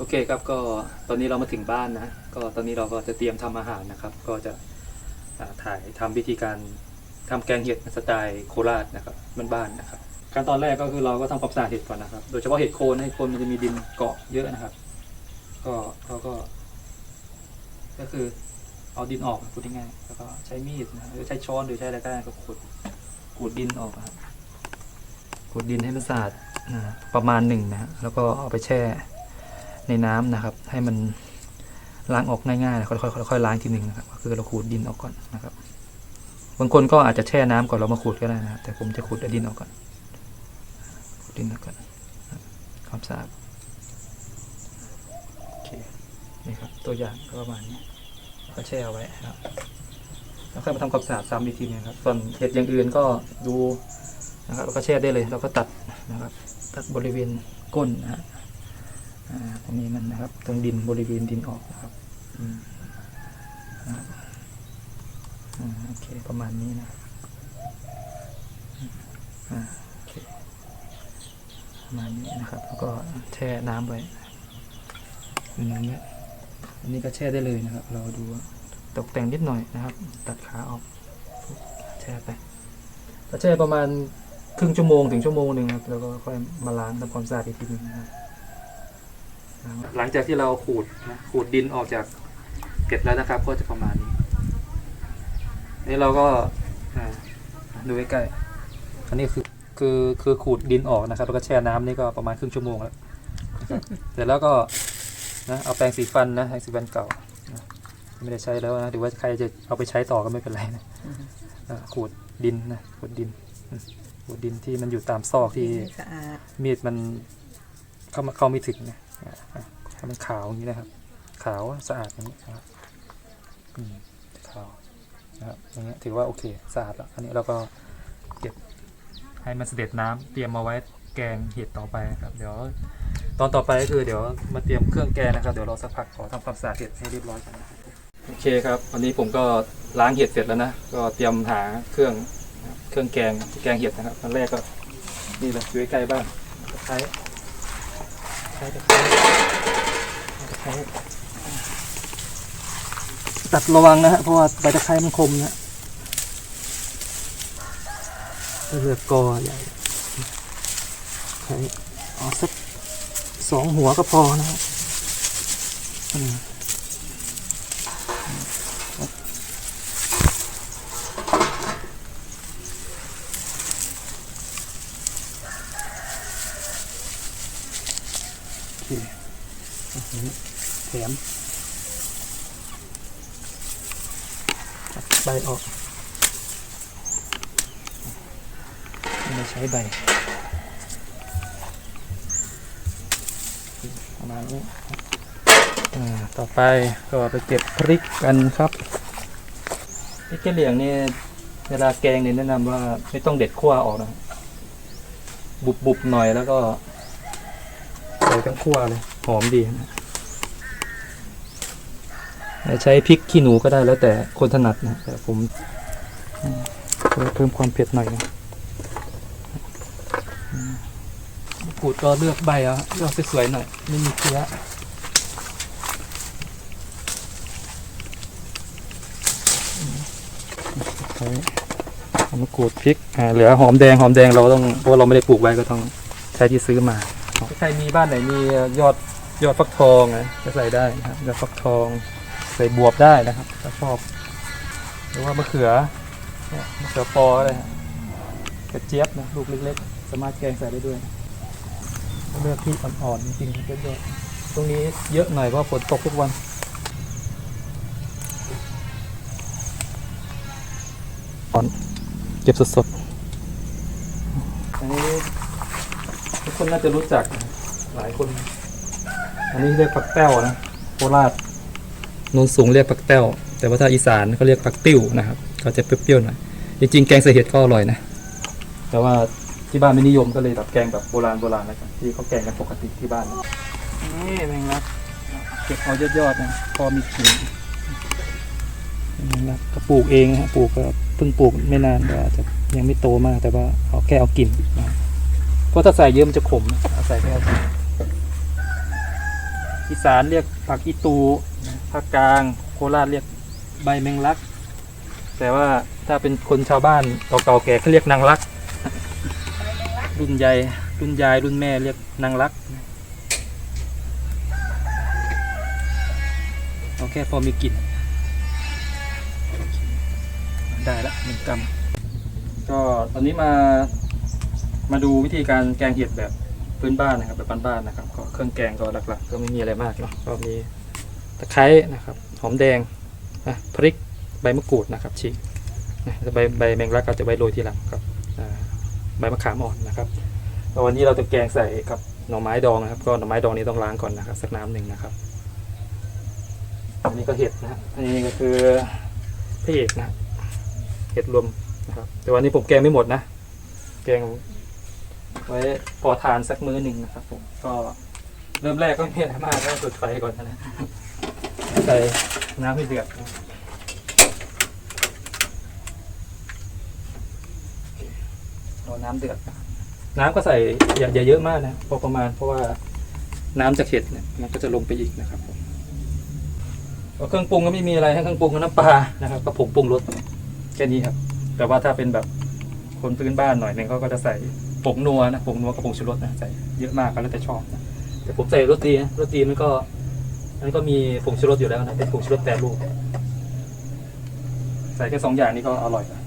โอเคครับก็ตอนนี้เรามาถึงบ้านนะ ก็ตอนนี้เราก็จะเตรียมทำอาหารนะครับ ก็จะถ่ายทำวิธีการทำแกงเห็ดสไตล์โคราชนะครับบ้านๆนะครับขั้นตอนแรกก็คือเราก็ทำความสะอาดเห็ดก่อนนะครับ โดยเฉพาะเห็ดโคนนเห็ดโคนมันจะมีดินเกาะเยอะนะครับ ก็เราก็ ก็คือเอาดินออกพูดง่ายๆแล้วก็ใช้มีดนะหรือใช้ช้อนหรือใช้อะไรก็ได้ก็ขูดขูดดินออกครับขูดดินให้มันสะอาดประมาณหนึ่งนะแล้วก็เอาไปแช่ ในน้ำนะครับ ให้มันล้างออกง่ายๆแล้วค่อยๆค่อยๆล้างทีหนึ่งนะครับก็คือเราขูดดินออกก่อนนะครับบางคนก็อาจจะแช่น้ำก่อนเรามาขูดก็ได้นะแต่ผมจะขูดดินออกก่อนขูดดินออกก่อนความสะอาดโอเคนี่ครับตัวอย่างก็ประมาณนี้ก็แช่เอาไว้นะครับแล้วค่อยมาทำความสะอาดซ้ำอีกทีหนึงครับส่วนเห็ดอย่างอื่นก็ดูนะครับแล้วก็แช่ได้เลย เราก็ตัดนะครับ ตัดบริเวณก้นนะฮะ รงนี้มันนะครับ ตรงดินบริเวณดินออกนะครับโอเคประมาณนี้นะครับโอเคประมาณนี้นะครับ แล้วก็แช่น้ำไว้อย่างเงี้อันนี้ก็แช่ได้เลยนะครับ เราดูตกแต่งนิดหน่อยนะครับ ตัดขาออกแช่ไปก็แช่ประมาณครึ่งชั่วโมงถึงชั่วโมงหนึ่งครับแล้วก็ค่อยมาล้างทำความสะอาดอีกทีหนึงนะครับ หลังจากที่เราขูดนะขูดดินออกจากเก็บแล้วนะครับ ก็จะประมาณนี้นี่เราก็อ่าดูใกล้ๆอันนี้คือคือคือขูดดินออกนะครับ แล้วก็แช่น้ำนี่ก็ประมาณครึ่งชั่วโมงแล้วนะครับเสร็จแล้วก็นะเอาแปรงสีฟันนะแปรงสีฟันเก่านะไม่ได้ใช้แล้วนะหรือว่าใครจะเอาไปใช้ต่อก็ไม่เป็นไรนะอ่าขูดดินนะขูดดินอืมขูดดินที่มันอยู่ตามซอกที่สะอาดมีดมันเข้ามาเข้าไม่ถึงนะอะอะ ให้มันขาวอย่างนี้นะครับ ขาวสะอาดอย่างนี้นะครับอืมขาวนะครับอย่างเงี้ยถือว่าโอเคสะอาดแล้วอันนี้เราก็เก็บให้มันเสด็จน้ำเตรียมมาไว้แกงเห็ดต่อไปนะครับ เดี๋ยว ตอนต่อไปก็คือเดี๋ยวมาเตรียมเครื่องแกงนะครับเดี๋ยวรอสักพักขอทำความสะอาดเห็ดให้เรียบร้อยก่อนนะครับโอเคครับวันนี้ผมก็ล้างเห็ดเสร็จแล้วนะก็เตรียมหาเครื่องนะครับเครื่องแกงแกงเห็ดนะครับตอนแรกก็นี่เลยอยู่ใกล้ๆบ้านตะไคร้ตะไคร้ ตัดระวังนะฮะเพราะว่าใบตะไคร้มันคมนะเลือกกอใหญ่ใช้เอาสักสองหัวก็พอนะครับอืมโอเคอื้อหือแถมตัดใบ ออกไม่ใช้ใบประมาณนี้อ่าต่อไปก็ไปเก็บพริกกันครับพริกกะเหรี่ยงนี่เวลาแกงเนี่ยแนะนำว่าไม่ต้องเด็ดขั้วออกนะ บุบบุบๆหน่อยแล้วก็ใส่ทั้งขั้วเลย หอมดีนะ ใช้พริกขี้หนูก็ได้แล้วแต่คนถนัดนะแต่ผมเพิ่มความเผ็ดหน่อยนะกูดก็เลือกใบเอาเลือกสวยๆหน่อย ไม่มีเชื้อหอมกรูดพริกอ่าเหลือหอมแดงหอมแดงเราต้องเพราะเราไม่ได้ปลูกไว้ก็ต้องใช้ที่ซื้อมาใครมีบ้านไหนมียอดยอดฟักทองนะจะใส่ได้นะครับยอดฟักทอง ส่บวบได้นะครับถ้าชอบ หรือว่ามะเขือเนี่ยมะเขือปออะไรฮะกระเจี๊ยบนะลูกเล็กๆ สามารถแกงใส่ได้ด้วย เลือกที่อ่อนๆจริงๆเยอะๆตรงนี้เยอะหน่อยเพราะฝนตกทุกวันอ่อนเก็บสดๆอันนี้ทุกคนน่าจะรู้จักหลายคน อันนี้เรียกปักแต้วนะโคราช นนสูงเรียกปักแต้วแต่ว่าถ้าอีสานเขาเรียกปักติ้วนะครับก็จะเปรี้ยวๆหน่อยจริงๆแกงใส่เห็ดก็อร่อยนะ แต่ว่าที่บ้านไม่นิยมก็เลยแบบแกงแบบโบราณโบราณแล้วกันที่เขาแกงกันปกติที่บ้านนะนี่แมงลักเก็บเอายอดๆนะพอมีกิ่งแมงลักก็ปลูกเองฮะปลูกก็เพิ่งปลูกไม่นานก็อาจจะยังไม่โตมาก แต่ว่าเอาแค่เอากลิ่นนะเพราะถ้าใส่เยอะมันจะขมนะเอาใส่แค่เอากลิ่นอีสานเรียกผักอีตู ภาคกลางโคราชเรียกใบแมงลัก แต่ว่าถ้าเป็นคนชาวบ้านเก่าๆแก่เขาเรียกนางลัก รุ่นใหญ่รุ่นยายรุ่นแม่เรียกนางลักเอาแค่พอมีกลิ่นได้ละหนึ่งกรัมก็ตอนนี้มามาดูวิธีการแกงเห็ดแบบพื้นบ้านนะครับแบบบ้านๆนะครับก็เครื่องแกงก็หลักๆ ก็ไม่มีอะไรมากเนาะก็มี ตะไคร้นะครับหอมแดงนะพริกใบมะกรูดนะครับฉีกนะใบใบแมงลักก็จะไว้โรยทีหลังครับใบมะขามอ่อนนะครับวันนี้เราจะแกงใส่กับหน่อไม้ดองนะครับก็หน่อไม้ดองนี้ต้องล้างก่อนนะครับสักน้ำหนึ่งนะครับอันนี้ก็เห็ดนะฮะอันนี้ก็คือพระเอกนะเห็ดรวมนะครับ แต่วันนี้ผมแกงไม่หมดนะ แกงไว้พอทานสักมื้อหนึ่งนะครับผมก็เริ่มแรกก็ไม่อะไรมากก็จุดไฟก่อนนะ ใส่น้ำให้เดือดนะรอน้ำเดือด น้ำก็ใส่อย่าอย่าเยอะมากนะพอประมาณเพราะว่าน้ำจากเห็ดเนี่ยมันก็จะลงไปอีกนะครับผมเครื่องปรุงก็ไม่มีอะไรให้เครื่องปรุงก็น้ำปลานะครับกับผงปรุงรสแค่นี้ครับ แต่ว่าถ้าเป็นแบบคนพื้นบ้านหน่อยนึงเขาก็จะใส่ผงนัวนะผงนัวกับผงชูรสนะใส่เยอะมากก็แล้วแต่ชอบนะแต่ผมใส่รสดีนะรสดีมันก็ มันก็มีผงชูรสอยู่แล้วนะเป็นผงชูรสแต่รูปใส่แค่สองอย่างนี้ก็อร่อยแล้ว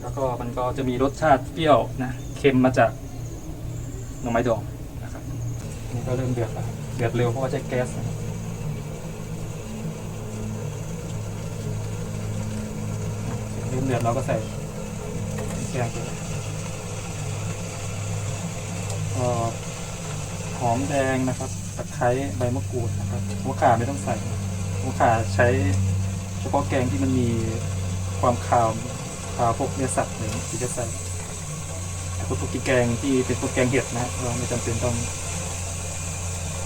แล้วก็มันก็จะมีรสชาติเปรี้ยวนะเค็มมาจากหน่อไม้ดองนะครับนี่ก็เริ่มเดือดแล้วเดือดเร็วเพราะว่าใช้แก๊สนะเริ่มเดือดเราก็ใส่แกงไปเลยก็ หอมแดงนะครับตะไคร้ใบมะกรูดนะครับหัวข่าไม่ต้องใส่หัวข่าใช้ เฉพาะแกงที่มันมีความคาวปลาพวกเนื้อสัตว์อะไรอย่างเงี้ยที่จะใส่แต่พวกพวกแกงที่เป็นพวกแกงเห็ดนะฮะเราไม่จำเป็นต้อง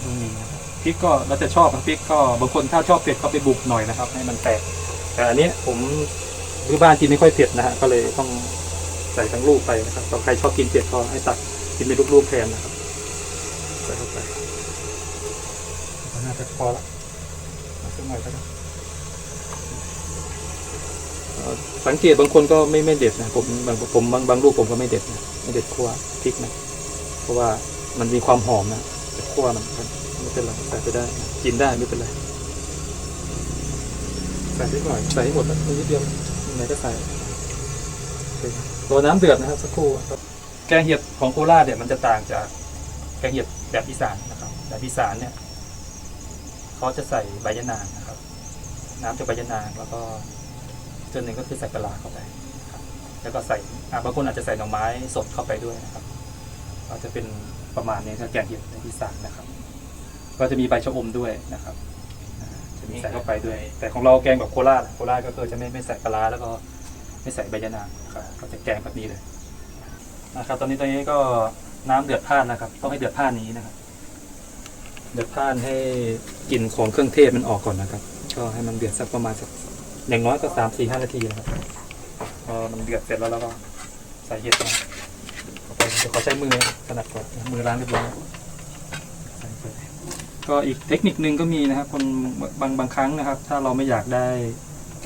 ต้องมีนะครับพริกก็เราจะชอบนะพริกก็บางคนถ้าชอบเผ็ดก็ไปบุกหน่อยนะครับ ให้มันแตกแต่อันเนี้ยผมที่บ้านกินไม่ค่อยเผ็ดนะฮะก็เลยต้องใส่ทั้งลูกไปนะครับถ้าใครชอบกินเผ็ดก็ให้ตัดกินเป็นลูกๆแทนนะครับ ใส่เข้าไปก็น่าจะพอละเอาสักหน่อยก็ได้เอ่อสังเกตบางคนก็ไม่ไม่เด็ดนะผมบางผมบางบางลูกผมก็ไม่เด็ดนะไม่เด็ดคั่วพริกนะเพราะว่ามันมีความหอมนะแต่คั่วมันก็ไม่เป็นไรใส่ไปได้นะกินได้ไม่เป็นไรใส่นิดหน่อยใส่ให้หมดนะนิดเดียวยังไงก็ใส่โอเครอน้ำเดือดนะครับสักครู่ครับแกงเห็ดของโคราชเนี่ยมันจะต่างจาก แกงเห็ดแบบอีสานนะครับ แบบอีสานเนี่ยเขาจะใส่ใบยะนางนะครับ น้ำจากใบยะนางแล้วก็ส่วนหนึ่งก็คือใส่ปลาร้าเข้าไปครับแล้วก็ใส่อ่าบางคนอาจจะใส่หน่อไม้สดเข้าไปด้วยนะครับก็จะเป็นประมาณนี้ถ้าแกงเห็ดในอีสานนะครับ ก็จะมีใบชะอมด้วยนะครับอ่าจะมีใส่เข้าไปด้วย แต่ของเราแกงแบบโคราชโคราชก็คือจะไม่ไม่ใส่ปลาร้าแล้วก็ไม่ใส่ใบยะนางนะครับก็จะแกงแบบนี้เลยนะครับ ตอนนี้ตอนนี้ก็ น้ำเดือดพล่านนะครับ ต้องให้เดือดพล่านนี้นะครับ เดือดพล่านให้กลิ่นของเครื่องเทศมันออกก่อนนะครับ ก็ให้มันเดือดสักประมาณสักอย่างน้อยก็สามสี่ห้านาทีนะครับพอมันเดือดเสร็จแล้วเราก็ใส่เห็ดลงเข้าเดี๋ยวขอใช้มือถนัดก่อนมือล้างเรียบร้อยก็อีกเทคนิคนึงก็มีนะครับ คนบางบางครั้งนะครับ ถ้าเราไม่อยากได้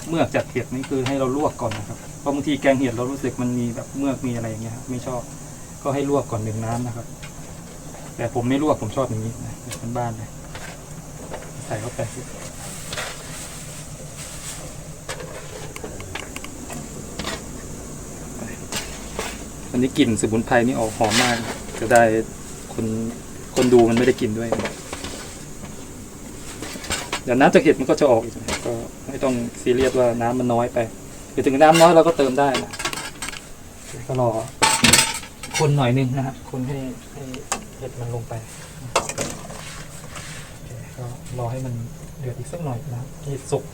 เมือกจากเห็ดนี่คือให้เราลวกก่อนนะครับเพราะบางทีแกงเห็ดเรารู้สึกมันมีแบบเมือกมีอะไรอย่างเงี้ยครับไม่ชอบ ก็ให้ลวกก่อนหนึ่งน้ำนะครับ แต่ผมไม่ลวกผมชอบอย่างนี้นะเป็นบ้านเลยใส่เข้าไปอันนี้กลิ่นสมุนไพรนี่ออกหอมมาก จะได้คนคนดูมันไม่ได้กลิ่นด้วยเดี๋ยวน้ำจากเห็ดมันก็จะออกอีกก็ไม่ต้องซีเรียสว่าน้ำมันน้อยไปถึงน้ำน้อยเราก็เติมได้นะก็รอ คนหน่อยนึงนะฮะคนให้ให้เห็ดมันลงไปโอเคก็รอให้มันเดือดอีกสักหน่อยนะครับเห็ดสุก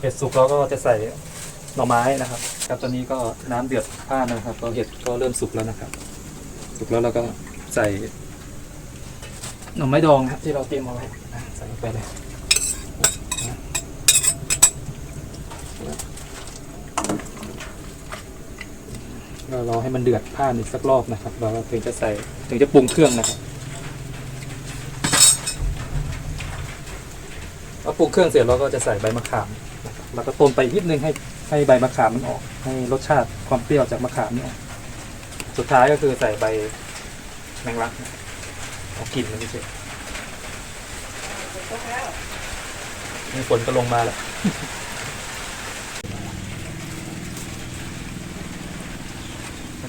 เห็ดสุกเราก็จะใส่หน่อไม้นะครับ ครับตอนนี้ก็น้ำเดือดพล่านนะครับก็เห็ดก็เริ่มสุกแล้วนะครับ สุกแล้วเราก็ใส่หน่อไม้ดองครับที่เราเตรียมเอาไว้ใส่ลงไปเลย เราให้มันเดือดผ้านอีกสักรอบนะครับเราถึงจะใส่ถึงจะปรุงเครื่องนะครับพอปรุงเครื่องเสร็จเราก็จะใส่ใบมะขามแล้วก็ต้มไปนิดนึงให้ให้ใบมะขามมันออก ให้รสชาติความเปรี้ยวจากมะขามเนี่ยสุดท้ายก็คือใส่ใบแมงลักเอากลิ่นมันนี่เฉยมีฝนก็ลงมาแล้ว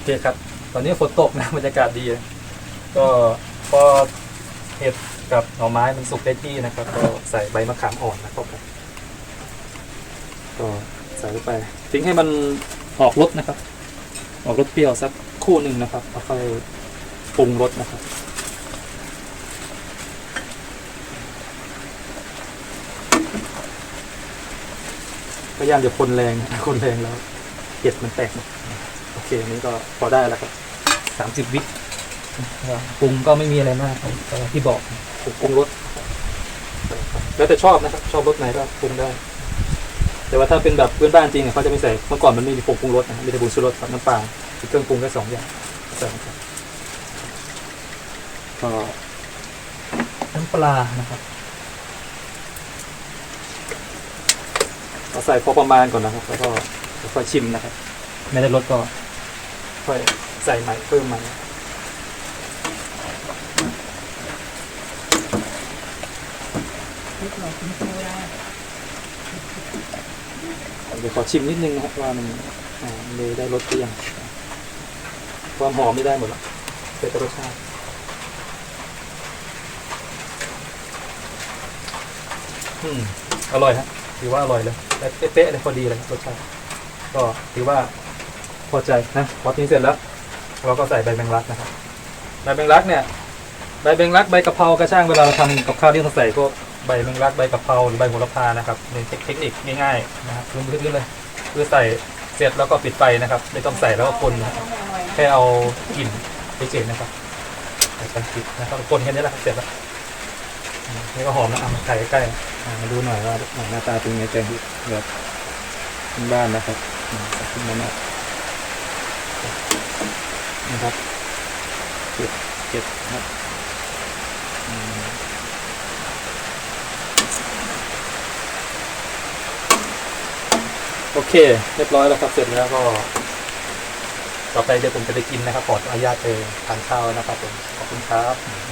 เคครับ ตอนนี้ฝนตกนะบรรยากาศดี ก็พอเห็ดกับหน่อไม้มันสุกได้ที่นะครับ ก็ใส่ใบมะขามอ่อนนะครับก็ใส่ลงไป ทิ้งให้มันออกรสนะครับ ออกรสเปรี้ยวสักคู่หนึ่งนะครับแล้วค่อยปรุงรสนะครับพยายามจะคนแรงนะคนแรงแล้วเห็ดมันแตกหมด อเคอันนี้ก็พอได้แล้วครับสามสิบวิปรุงก็ไม่มีอะไรมากครับก็ที่บอกปรุงปรุงรสแล้วแต่ชอบนะครับ ชอบรสไหนก็ปรุงได้ แต่ว่าถ้าเป็นแบบเพื่อนบ้านจริงเนี่ยเขาจะไม่ใส่เมื่อก่อนมันไม่มีผงปรุงรสนะครับมีแต่ผงชูรสกับน้ำปลามีเครื่องปรุงแค่สองอย่างใส่ลงไปก็น้ำปลานะครับเราใส่พอประมาณก่อนนะครับ แล้วก็ค่อยชิมนะครับ ไม่ได้รสก็ ค่อยใส่ใหม่เพิ่มใหม่เดี๋ยวขอชิมนิดนึงนะครับว่ามันมันเลยได้รสหรือยังความหอมไม่ได้หมดแล้วเป็นรสชาติอืมอร่อยฮะถือว่าอร่อยเลยเป๊ะเลยพอดีเลยรสชาติก็ถือว่า อใจนะพอทิ้งเสร็จแล้วเราก็ใส่ใบแมงลักนะครับใบแมงลักเนี่ยใบแมงลักใบกะเพรากระช่างเวลาเราทำกับข้าวที่ต้องใส่พวกใบแมงลักใบกะเพราหรือใบโหระพานะครับในเทคนิคง่ายๆนะครับลื่นๆเลยคือใส่เสร็จแล้วก็ปิดไฟนะครับ ไม่ต้องใส่แล้วก็คนนะคแค่เอากลิ่นเฉยๆนะครับใส่ไปปิดนะครับคนแค่นี้แหละเสร็จแล้วนี่ก็หอมนะอะมาไข่ใกล้ๆมาดูหน่อยว่าหน้าตาเป็นไงแกงเห็ดแบบบ้านนะครับขึ้นมาหน่อย นะครับเก็บเก็บครับโอเค เรียบร้อยแล้วครับเสร็จแล้วก็ ต่อไปเดี๋ยวผมจะไปกินนะครับขออนุญาตไปทานข้าวนะครับผมขอบคุณครับ